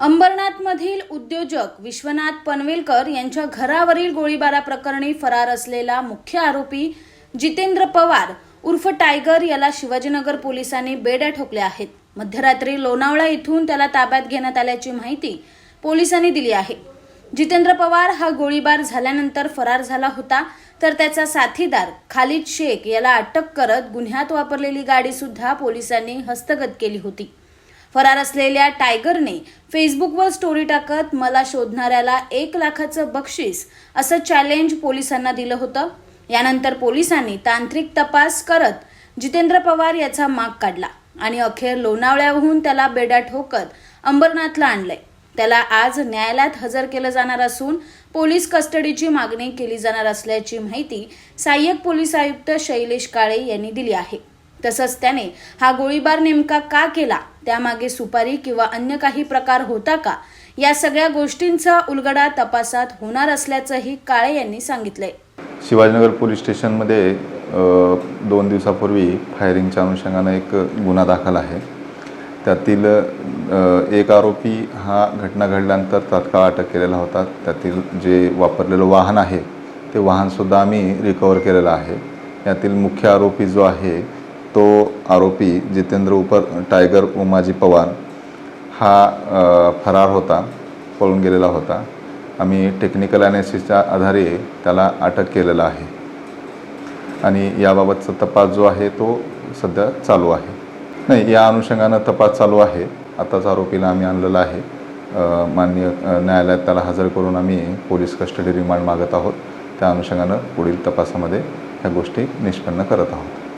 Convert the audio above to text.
अंबरनाथमधील उद्योजक विश्वनाथ पनवेलकर यांच्या घरावरील गोळीबाराप्रकरणी फरार असलेला मुख्य आरोपी जितेंद्र पवार उर्फ टायगर याला शिवाजीनगर पोलिसांनी बेड्या ठोकल्या आहेत. मध्यरात्री लोणावळा इथून त्याला ताब्यात घेण्यात आल्याची माहिती पोलिसांनी दिली आहे. जितेंद्र पवार हा गोळीबार झाल्यानंतर फरार झाला होता तर त्याचा साथीदार खालिद शेख याला अटक करत गुन्ह्यात वापरलेली गाडी सुद्धा पोलिसांनी हस्तगत केली होती. फरार असलेल्या टायगरने फेसबुकवर स्टोरी टाकत मला शोधणाऱ्याला एक लाखाचं बक्षीस असं चॅलेंज पोलिसांना दिलं होतं. यानंतर पोलिसांनी तांत्रिक तपास करत जितेंद्र पवार याचा माग काढला आणि अखेर लोणावळ्याहून त्याला बेड्या ठोकत अंबरनाथला आणलंय. त्याला आज न्यायालयात हजर केलं जाणार असून पोलीस कस्टडीची मागणी केली जाणार असल्याची माहिती सहाय्यक पोलीस आयुक्त शैलेश काळे यांनी दिली आहे. तसंच त्याने हा गोळीबार नेमका का केला त्यामागे सुपारी किंवा अन्य काही प्रकार होता का? या सगळ्या गोष्टींचा उलगडा तपासात होणार असल्याचंही काळे यांनी सांगितलंय. शिवाजीनगर पोलीस स्टेशनमध्ये दोन दिवसापूर्वी फायरिंगच्या अनुषंगानं एक गुन्हा दाखल आहे. त्यातील एक आरोपी हा घटना घडल्यानंतर तात्काळ अटक केलेला होता. त्यातील जे वापरलेलं वाहन आहे ते वाहनसुद्धा आम्ही रिकवर केलेलं आहे. यातील मुख्य आरोपी जो आहे तो आरोपी जितेंद्र उपर टायगर उमाजी पवार हा फरार होता पळून गेलेला होता. आम्ही टेक्निकल ॲनालिसिसच्या आधारे त्याला अटक केलेला आहे. आणि याबाबतचा तपास जो आहे तो सध्या चालू आहे. नाही या अनुषंगानं तपास चालू आहे. आताच आरोपीला आम्ही आणलेला आहे. मान्य माननीय न्यायालयात त्याला हजर करून आम्ही पोलीस कस्टडी रिमांड मागत आहोत. त्या अनुषंगानं पुढील तपासामध्ये ह्या गोष्टी निष्पन्न करत आहोत.